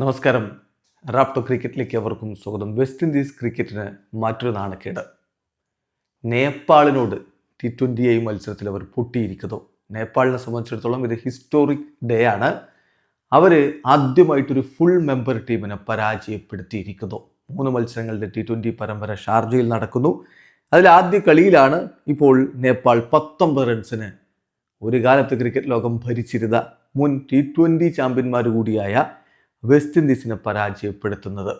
നമസ്കാരം. റാപ്റ്റോ ക്രിക്കറ്റിലേക്ക് അവർക്കും സ്വാഗതം. വെസ്റ്റ് ഇൻഡീസ് ക്രിക്കറ്റിന് മറ്റൊരു നാണക്കേട്. നേപ്പാളിനോട് ടി ട്വന്റി ഐ മത്സരത്തിൽ അവർ പൊട്ടിയിരിക്കുന്നു. നേപ്പാളിനെ സംബന്ധിച്ചിടത്തോളം ഇത് ഹിസ്റ്റോറിക് ഡേ ആണ്. അവർ ആദ്യമായിട്ടൊരു ഫുൾ മെമ്പർ ടീമിനെ പരാജയപ്പെടുത്തിയിരിക്കുന്നു. മൂന്ന് മത്സരങ്ങളുടെ ടി ട്വന്റി പരമ്പര ഷാർജയിൽ നടക്കുന്നു. അതിൽ ആദ്യ കളിയിലാണ് ഇപ്പോൾ നേപ്പാൾ പത്തൊമ്പത് റൺസിന് ഒരു കാലത്ത് ക്രിക്കറ്റ് ലോകം ഭരിച്ചിരുന്ന മുൻ ടി ട്വന്റി ചാമ്പ്യന്മാർ കൂടിയായ വെസ്റ്റ് ഇൻഡീസിനെ പരാജയപ്പെടുത്തുന്നത്.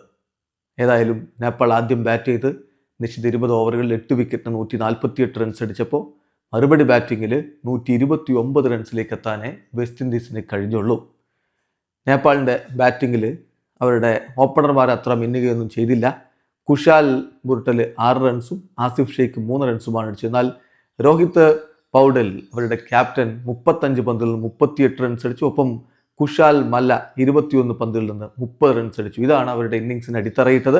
ഏതായാലും നേപ്പാൾ ആദ്യം ബാറ്റ് ചെയ്ത് നിശ്ചിത ഇരുപത് ഓവറുകളിൽ എട്ട് വിക്കറ്റിന് നൂറ്റി നാൽപ്പത്തി എട്ട് റൺസ് അടിച്ചപ്പോൾ മറുപടി ബാറ്റിങ്ങിൽ നൂറ്റി ഇരുപത്തി ഒമ്പത് റൺസിലേക്ക് എത്താനേ വെസ്റ്റ് ഇൻഡീസിന് കഴിഞ്ഞുള്ളൂ. നേപ്പാളിന്റെ ബാറ്റിങ്ങിൽ അവരുടെ ഓപ്പണർമാർ അത്ര മിന്നുകയൊന്നും ചെയ്തില്ല. കുഷാൽ ബുർട്ടൽ ആറ് റൺസും ആസിഫ് ഷെയ്ഖ് മൂന്ന് റൺസുമാണ് അടിച്ചത്. എന്നാൽ രോഹിത് പൗഡൽ അവരുടെ ക്യാപ്റ്റൻ മുപ്പത്തഞ്ച് പന്തിൽ മുപ്പത്തിയെട്ട് റൺസ് അടിച്ചു. ഒപ്പം കുഷാൽ മല്ല ഇരുപത്തിയൊന്ന് പന്തിൽ നിന്ന് മുപ്പത് റൺസ് അടിച്ചു. ഇതാണ് അവരുടെ ഇന്നിങ്സിന് അടിത്തറയിട്ടത്.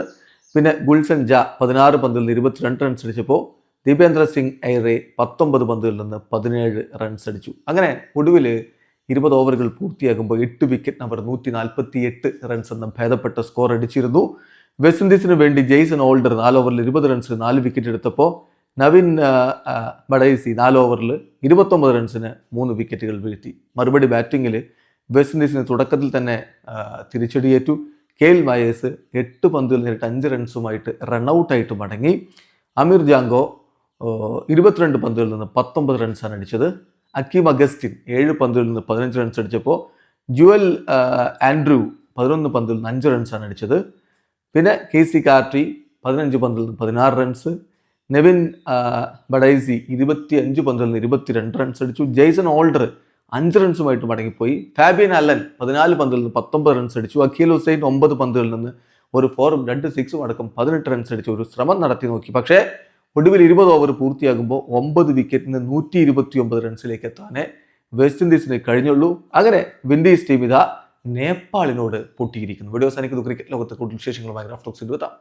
പിന്നെ ഗുൽസൻ ജ പതിനാറ് പന്തിൽ നിന്ന് ഇരുപത്തിരണ്ട് റൺസ് അടിച്ചപ്പോൾ ദീപേന്ദ്ര സിംഗ് ഐറെ പത്തൊമ്പത് പന്തുകളിൽ നിന്ന് പതിനേഴ് റൺസ് അടിച്ചു. അങ്ങനെ ഒടുവിൽ ഇരുപത് ഓവറുകൾ പൂർത്തിയാകുമ്പോൾ എട്ട് വിക്കറ്റ് നമ്പർ നൂറ്റി നാൽപ്പത്തി എട്ട് റൺസ് എന്ന ഭേദപ്പെട്ട സ്കോർ അടിച്ചിരുന്നു. വെസ്റ്റ് ഇൻഡീസിന് വേണ്ടി ജെയ്സൺ ഓൾഡർ നാല് ഓവറിൽ ഇരുപത് റൺസിന് നാല് വിക്കറ്റ് എടുത്തപ്പോൾ നവീൻ ബഡൈസി നാല് ഓവറിൽ ഇരുപത്തൊമ്പത് റൺസിന് മൂന്ന് വിക്കറ്റുകൾ വീഴ്ത്തി. മറുപടി ബാറ്റിങ്ങിൽ വെസ്റ്റ് ഇൻഡീസിന് തുടക്കത്തിൽ തന്നെ തിരിച്ചടിയേറ്റു. കെ എൽ എട്ട് പന്തുകൾ നേരിട്ട് അഞ്ച് റൺസുമായിട്ട് റണ്ണൗട്ടായിട്ട് മടങ്ങി. അമീർ ജാങ്കോ ഇരുപത്തിരണ്ട് പന്തുകളിൽ നിന്ന് പത്തൊമ്പത് റൺസാണ് അടിച്ചത്. അക്കീം അഗസ്റ്റിൻ ഏഴ് പന്തുകളിൽ നിന്ന് പതിനഞ്ച് റൺസ് അടിച്ചപ്പോൾ ജുവൽ ആൻഡ്രൂ പതിനൊന്ന് പന്തിൽ നിന്ന് അഞ്ച് റൺസാണ് അടിച്ചത്. പിന്നെ കെ സി കാർട്ടി പതിനഞ്ച് പന്തിൽ നിന്ന് പതിനാറ് റൺസ് നെവിൻ ബഡൈസി ഇരുപത്തി അഞ്ച് പന്തിൽ നിന്ന് ഇരുപത്തിരണ്ട് റൺസ് അടിച്ചു. ജെയ്സൺ ഓൾഡർ അഞ്ച് റൺസുമായിട്ട് മടങ്ങിപ്പോയി. ഫാബിയൻ അല്ലൻ പതിനാല് പന്തിൽ നിന്ന് പത്തൊമ്പത് റൺസ് അടിച്ചു. അഖിൽ ഹുസൈൻ ഒമ്പത് പന്തുകളിൽ നിന്ന് ഒരു ഫോറും രണ്ട് സിക്സും അടക്കം പതിനെട്ട് റൺസ് അടിച്ച് ഒരു ശ്രമം നടത്തി നോക്കി. പക്ഷേ ഒടുവിൽ ഇരുപത് ഓവർ പൂർത്തിയാകുമ്പോൾ ഒമ്പത് വിക്കറ്റിന് നൂറ്റി ഇരുപത്തി ഒമ്പത് റൺസിലേക്ക് എത്താനേ വെസ്റ്റ് ഇൻഡീസിന് കഴിഞ്ഞുള്ളൂ. അങ്ങനെ വിൻഡീസ് ടീം ഇതാ നേപ്പാളിനോട് പൊട്ടിയിരിക്കുന്നു. വീഡിയോ സാനിക്കുന്നു ക്രിക്കറ്റ് ലോകത്തെ കൂടുതൽ വിശേഷങ്ങളുമായി റാഫ്റ്റോക്സിൽ എത്താം.